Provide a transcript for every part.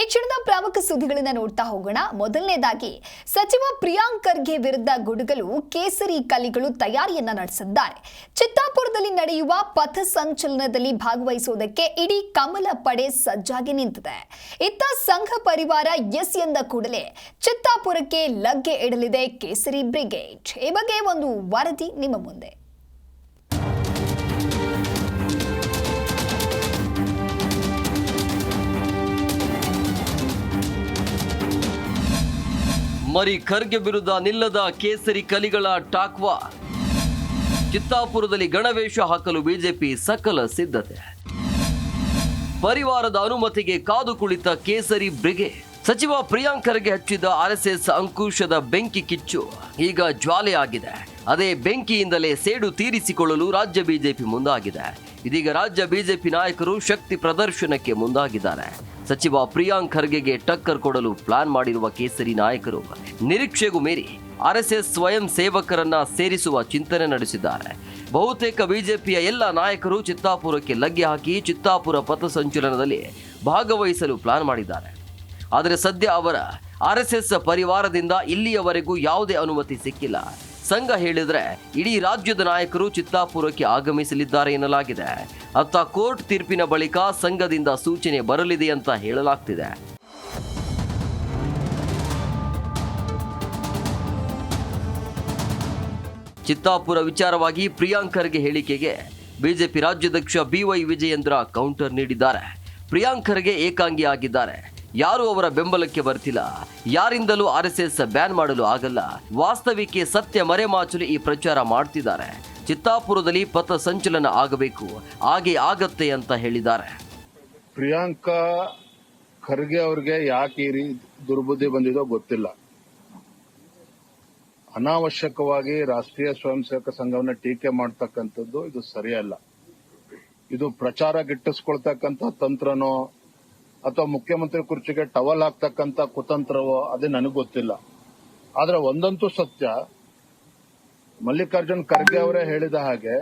ಈ ಕ್ಷಣದ ಪ್ರಮುಖ ಸುದ್ದಿಗಳನ್ನ ನೋಡ್ತಾ ಹೋಗೋಣ. ಮೊದಲನೇದಾಗಿ, ಸಚಿವ ಪ್ರಿಯಾಂಕ್ ಖರ್ಗೆ ವಿರುದ್ಧ ಗುಡುಗಲು ಕೇಸರಿ ಕಲಿಗಳು ತಯಾರಿಯನ್ನ ನಡೆಸಿದ್ದಾರೆ. ಚಿತ್ತಾಪುರದಲ್ಲಿ ನಡೆಯುವ ಪಥ ಸಂಚಲನದಲ್ಲಿ ಭಾಗವಹಿಸುವುದಕ್ಕೆ ಇಡೀ ಕಮಲ ಪಡೆ ಸಜ್ಜಾಗಿ ನಿಂತಿದೆ. ಇತ್ತ ಸಂಘ ಪರಿವಾರ ಎಸ್ ಎಂದ ಕೂಡಲೇ ಚಿತ್ತಾಪುರಕ್ಕೆ ಲಗ್ಗೆ ಇಡಲಿದೆ ಕೇಸರಿ ಬ್ರಿಗೇಡ್. ಈ ಬಗ್ಗೆ ಒಂದು ವರದಿ ನಿಮ್ಮ ಮುಂದೆ. ಮರಿ ಖರ್ಗೆ ವಿರುದ್ಧ ನಿಲ್ಲದ ಕೇಸರಿ ಕಲಿಗಳ ಟಾಕ್ವಾ. ಚಿತ್ತಾಪುರದಲ್ಲಿ ಗಣವೇಶ ಹಾಕಲು ಬಿಜೆಪಿ ಸಕಲ ಸಿದ್ಧತೆ. ಪರಿವಾರದ ಅನುಮತಿಗೆ ಕಾದು ಕುಳಿತ ಕೇಸರಿ ಬ್ರಿಗೇಡ್. ಸಚಿವ ಪ್ರಿಯಾಂಕ್ ಖರ್ಗೆ ಹಚ್ಚಿದ ಆರ್ಎಸ್ಎಸ್ ಅಂಕುಶದ ಬೆಂಕಿ ಕಿಚ್ಚು ಈಗ ಜ್ವಾಲೆಯಾಗಿದೆ. ಅದೇ ಬೆಂಕಿಯಿಂದಲೇ ಸೇಡು ತೀರಿಸಿಕೊಳ್ಳಲು ರಾಜ್ಯ ಬಿಜೆಪಿ ಮುಂದಾಗಿದೆ. ಇದೀಗ ರಾಜ್ಯ ಬಿಜೆಪಿ ನಾಯಕರು ಶಕ್ತಿ ಪ್ರದರ್ಶನಕ್ಕೆ ಮುಂದಾಗಿದ್ದಾರೆ. ಸಚಿವ ಪ್ರಿಯಾಂಕ್ ಖರ್ಗೆಗೆ ಟಕ್ಕರ್ ಕೊಡಲು ಪ್ಲಾನ್ ಮಾಡಿರುವ ಕೇಸರಿ ನಾಯಕರು ನಿರೀಕ್ಷೆಗೂ ಮೀರಿ ಆರ್ಎಸ್ಎಸ್ ಸ್ವಯಂ ಸೇವಕರನ್ನ ಸೇರಿಸುವ ಚಿಂತನೆ ನಡೆಸಿದ್ದಾರೆ. ಬಹುತೇಕ ಬಿಜೆಪಿಯ ಎಲ್ಲ ನಾಯಕರು ಚಿತ್ತಾಪುರಕ್ಕೆ ಲಗ್ಗೆ ಹಾಕಿ ಚಿತ್ತಾಪುರ ಪಥಸಂಚಲನದಲ್ಲಿ ಭಾಗವಹಿಸಲು ಪ್ಲಾನ್ ಮಾಡಿದ್ದಾರೆ. ಆದರೆ ಸದ್ಯ ಅವರ ಆರ್ಎಸ್ಎಸ್ ಪರಿವಾರದಿಂದ ಇಲ್ಲಿಯವರೆಗೂ ಯಾವುದೇ ಅನುಮತಿ ಸಿಕ್ಕಿಲ್ಲ. ಸಂಘ ಹೇಳಿದ್ರೆ ಇಡೀ ರಾಜ್ಯದ ನಾಯಕರು ಚಿತ್ತಾಪುರಕ್ಕೆ ಆಗಮಿಸಲಿದ್ದಾರೆ ಎನ್ನಲಾಗಿದೆ. ಅತ್ತ ಕೋರ್ಟ್ ತೀರ್ಪಿನ ಬಳಿಕ ಸಂಘದಿಂದ ಸೂಚನೆ ಬರಲಿದೆ ಅಂತ ಹೇಳಲಾಗ್ತಿದೆ. ಚಿತ್ತಾಪುರ ವಿಚಾರವಾಗಿ ಪ್ರಿಯಾಂಕ್ ಖರ್ಗೆ ಹೇಳಿಕೆಗೆ ಬಿಜೆಪಿ ರಾಜ್ಯಾಧ್ಯಕ್ಷ ಬಿವೈ ವಿಜಯೇಂದ್ರ ಕೌಂಟರ್ ನೀಡಿದ್ದಾರೆ. ಪ್ರಿಯಾಂಕ್ ಖರ್ಗೆ ಏಕಾಂಗಿ ಆಗಿದ್ದಾರೆ ಯಾರು ಅವರ ಬೆಂಬಲಕ್ಕೆ ಬರ್ತಿಲ್ಲ? ಯಾರಿಂದಲೂ ಆರ್ಎಸ್ಎಸ್ ಬ್ಯಾನ್ ಮಾಡಲು ಆಗಲ್ಲ. ವಾಸ್ತವಿಕೆ ಸತ್ಯ ಮರೆಮಾಚಲು ಈ ಪ್ರಚಾರ ಮಾಡ್ತಿದ್ದಾರೆ. ಚಿತ್ತಾಪುರದಲ್ಲಿ ಪಥ ಸಂಚಲನ ಆಗಬೇಕು. ಹಾಗೆ ಆಗತ್ತೆ ಅಂತ ಹೇಳಿದ್ದಾರೆ. ಪ್ರಿಯಾಂಕಾ ಖರ್ಗೆ ಅವ್ರಿಗೆ ಯಾಕೆ ಈ ದುರ್ಬುದ್ಧಿ ಬಂದಿದೋ ಗೊತ್ತಿಲ್ಲ. ಅನಾವಶ್ಯಕವಾಗಿ ರಾಷ್ಟ್ರೀಯ ಸ್ವಯಂ ಸೇವಕ ಸಂಘವನ್ನ ಟೀಕೆ ಮಾಡ್ತಕ್ಕಂಥದ್ದು ಇದು ಸರಿಯಲ್ಲ. ಇದು ಪ್ರಚಾರ ಗಿಟ್ಟಿಸ್ಕೊಳ್ತಕ್ಕಂಥ ತಂತ್ರನೋ ಅಥವಾ ಮುಖ್ಯಮಂತ್ರಿ ಕುರ್ಚಿಗೆ ಟವಲ್ ಹಾಕ್ತಕ್ಕಂತ ಕುತಂತ್ರವೋ ಅದೇ ನನಗೆ ಗೊತ್ತಿಲ್ಲ. ಆದ್ರೆ ಒಂದಂತೂ ಸತ್ಯ ಮಲ್ಲಿಕಾರ್ಜುನ್ ಖರ್ಗೆ ಅವರೇ ಹೇಳಿದ ಹಾಗೆ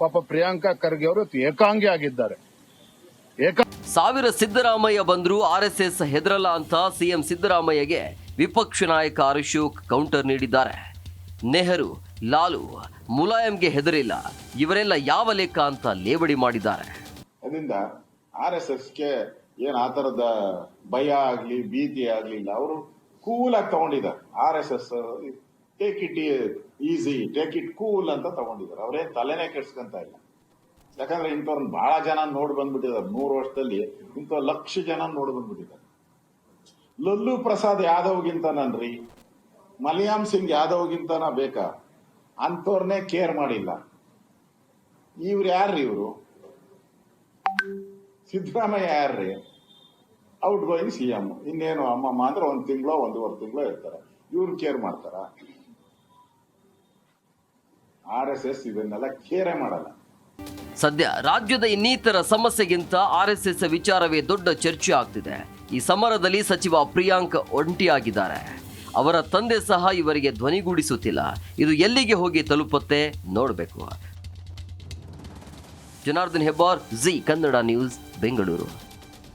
ಪಾಪ ಪ್ರಿಯಾಂಕಾ ಖರ್ಗೆ ಅವರು ಏಕಾಂಗಿ ಆಗಿದ್ದಾರೆ. ಏಕ ಸಾವಿರ ಸಿದ್ದರಾಮಯ್ಯ ಬಂದರೂ ಆರ್ಎಸ್ಎಸ್ ಹೆದರಲ್ಲ ಅಂತ ಸಿಎಂ ಸಿದ್ದರಾಮಯ್ಯಗೆ ವಿಪಕ್ಷ ನಾಯಕ ಅಶೋಕ್ ಕೌಂಟರ್ ನೀಡಿದ್ದಾರೆ. ನೆಹರು ಲಾಲು ಮುಲಾಯಂಗೆ ಹೆದರಿಲ್ಲ. ಇವರೆಲ್ಲ ಯಾವ ಲೆಕ್ಕ ಅಂತ ಲೇವಡಿ ಮಾಡಿದ್ದಾರೆ. ಅದರಿಂದ ಆರ್ ಎಸ್ ಎಸ್ಗೆ ಏನ್ ಆ ತರದ ಭಯ ಆಗ್ಲಿ, ಭೀತಿ ಆಗ್ಲಿಲ್ಲ ಅವರು ಕೂಲ್ ಆಗಿ ತಗೊಂಡಿದ್ದಾರೆ. R S S take it easy take it cool ಅಂತ ತಗೊಂಡಿದ್ದಾರೆ. ಅವ್ರೇನ್ ತಲೆನೇ ಕೆಡ್ಸ್ಕೊಂತ ಇಲ್ಲ. ಯಾಕಂದ್ರೆ ಇಂಥವ್ರನ್ನ ಬಹಳ ಜನ ನೋಡ್ ಬಂದ್ಬಿಟ್ಟಿದ್ದಾರೆ. ಮೂರು ವರ್ಷದಲ್ಲಿ ಇಂಥ ಲಕ್ಷ ಜನ ನೋಡ್ ಬಂದ್ಬಿಟ್ಟಿದ್ದಾರೆ. ಲಲ್ಲು ಪ್ರಸಾದ್ ಯಾದವ್ಗಿಂತನನ್ರಿ ಮಲಿಯಾಮ್ ಸಿಂಗ್ ಯಾದವ್ಗಿಂತನ ಬೇಕಾ? ಅಂಥವ್ರನ್ನೇ ಕೇರ್ ಮಾಡಿಲ್ಲ. ಇವ್ರು ಯಾರ್ರಿ ಇವರು? ಸಿದ್ದರಾಮಯ್ಯ ಯಾರ್ರಿ? Outgoing C M. ಇನ್ನೇನು ಅಮ್ಮಮ್ಮ ಅಂದ್ರೆ ಒಂದ್ ತಿಂಗಳು, ಒಂದೂವರೆ ತಿಂಗಳು ಇರ್ತಾರೆ. ಇವ್ರು ಕೇರ್ ಮಾಡ್ತಾರ? ಆರ್ ಎಸ್ ಎಸ್ ಇದನ್ನೆಲ್ಲ ಕೇರೇ ಮಾಡಲ್ಲ. ಸದ್ಯ ರಾಜ್ಯದ ಇನ್ನಿತರ ಸಮಸ್ಯೆಗಿಂತ ಆರ್ಎಸ್ಎಸ್ ವಿಚಾರವೇ ದೊಡ್ಡ ಚರ್ಚೆ ಆಗ್ತಿದೆ. ಈ ಸಮರದಲ್ಲಿ ಸಚಿವ ಪ್ರಿಯಾಂಕ್ ಒಂಟಿಯಾಗಿದ್ದಾರೆ. ಅವರ ತಂದೆ ಸಹ ಇವರಿಗೆ ಧ್ವನಿಗೂಡಿಸುತ್ತಿಲ್ಲ. ಇದು ಎಲ್ಲಿಗೆ ಹೋಗಿ ತಲುಪುತ್ತೆ ನೋಡಬೇಕು. Janardhan Hebbar, Zee Kannada news, Bengaluru.